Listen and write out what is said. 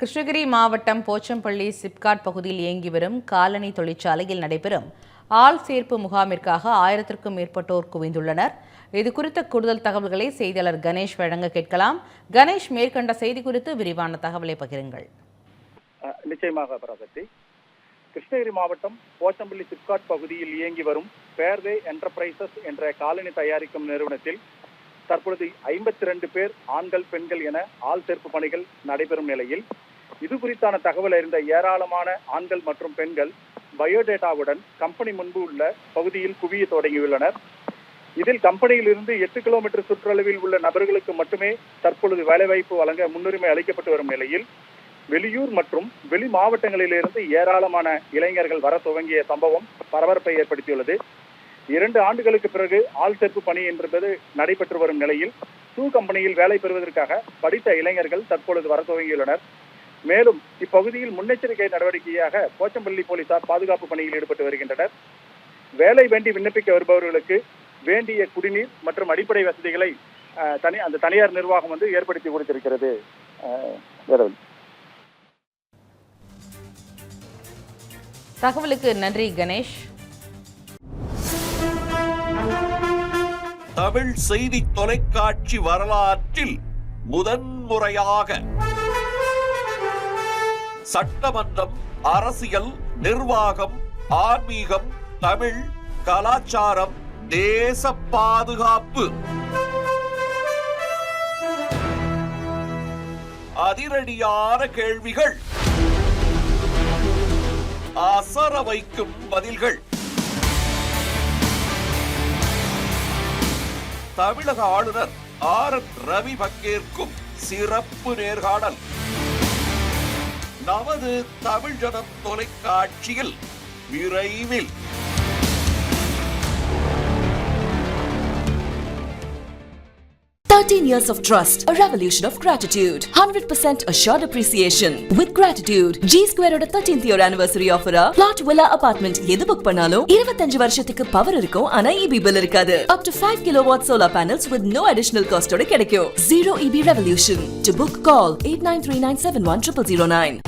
கிருஷ்ணகிரி மாவட்டம் போச்சம்பள்ளி சிப்காட் பகுதியில் இயங்கி வரும் காலனி தொழிற்சாலையில் நடைபெறும் ஆள் சேர்ப்பு முகாமிற்காக ஆயிரத்திற்கும் மேற்பட்டோர் குவிந்துள்ளனர். இது குறித்த கூடுதல் தகவல்களை செய்தியாளர் கணேஷ் வழங்க கேட்கலாம். கணேஷ் மேற்கண்ட செய்தி குறித்து விரிவான தகவலை பகிருங்கள். நிச்சயமாக பராசக்தி கிருஷ்ணகிரி மாவட்டம் போச்சம்பள்ளி சிப்காட் பகுதியில் இயங்கி வரும் பேர்வே என்டர்பிரைசஸ் என்ற காலனி தயாரிக்கும் நிறுவனத்தில் தற்பொழுது ஐம்பத்தி ரெண்டு பேர் ஆண்கள் பெண்கள் என ஆள் சேர்ப்பு பணிகள் நடைபெறும் நிலையில் இது குறித்தான தகவல் அறிந்த ஏராளமான ஆண்கள் மற்றும் பெண்கள் பயோடேட்டாவுடன் கம்பெனி முன்பு உள்ள பகுதியில் குவிய தொடங்கியுள்ளனர். இதில் கம்பெனியிலிருந்து எட்டு கிலோமீட்டர் சுற்றளவில் உள்ள நபர்களுக்கு மட்டுமே தற்பொழுது வேலைவாய்ப்பு வழங்க முன்னுரிமை அளிக்கப்பட்டு வரும் நிலையில் வெளியூர் மற்றும் வெளி மாவட்டங்களிலிருந்து ஏராளமான இளைஞர்கள் வர துவங்கிய சம்பவம் பரபரப்பை ஏற்படுத்தியுள்ளது. இரண்டு ஆண்டுகளுக்கு பிறகு ஆள் சேர்ப்பு பணி என்பது நடைபெற்று வரும் நிலையில் ஷூ கம்பெனியில் வேலை பெறுவதற்காக படித்த இளைஞர்கள் தற்பொழுது வர துவங்கியுள்ளனர். மேலும் இப்பகுதியில் முன்னெச்சரிக்கை நடவடிக்கையாக போச்சம்பள்ளி போலீசார் பாதுகாப்பு பணியில் ஈடுபட்டு வருகின்றனர். வேலை வேண்டி விண்ணப்பிக்க வருபவர்களுக்கு வேண்டிய குடிநீர் மற்றும் அடிப்படை வசதிகளை தனி அந்த தனியார் நிர்வாகம் வந்து ஏற்படுத்தி கொடுத்திருக்கிறது. தகவலுக்கு நன்றி கணேஷ். தமிழ் செய்தி தொலைக்காட்சி வரலாற்றில் முதன்முறையாக சட்டமன்றம் அரசியல் நிர்வாகம் ஆன்மீகம் தமிழ் கலாச்சாரம் தேச பாதுகாப்பு. அதிரடியான கேள்விகள். அசர வைக்கும் பதில்கள். தமிழக ஆளுநர் ஆர் என் ரவி பங்கேற்கும் சிறப்பு நேர்காணல். நமது தமிழ் தொலைக்காட்சியில் விரைவில் 13 years of trust, a revolution of gratitude, 100% assured appreciation. With gratitude, G Square ஓட 13th year anniversary offer ஆ plot villa apartment எது புக் பண்ணாலும் 25 வருஷத்துக்கு பவர் இருக்கும் ஆனா EB bill இருக்காது. Up to 5 kilowatt solar panels with no additional cost ஓட கிடைக்கும். Zero EB revolution. To book, call 8939710009.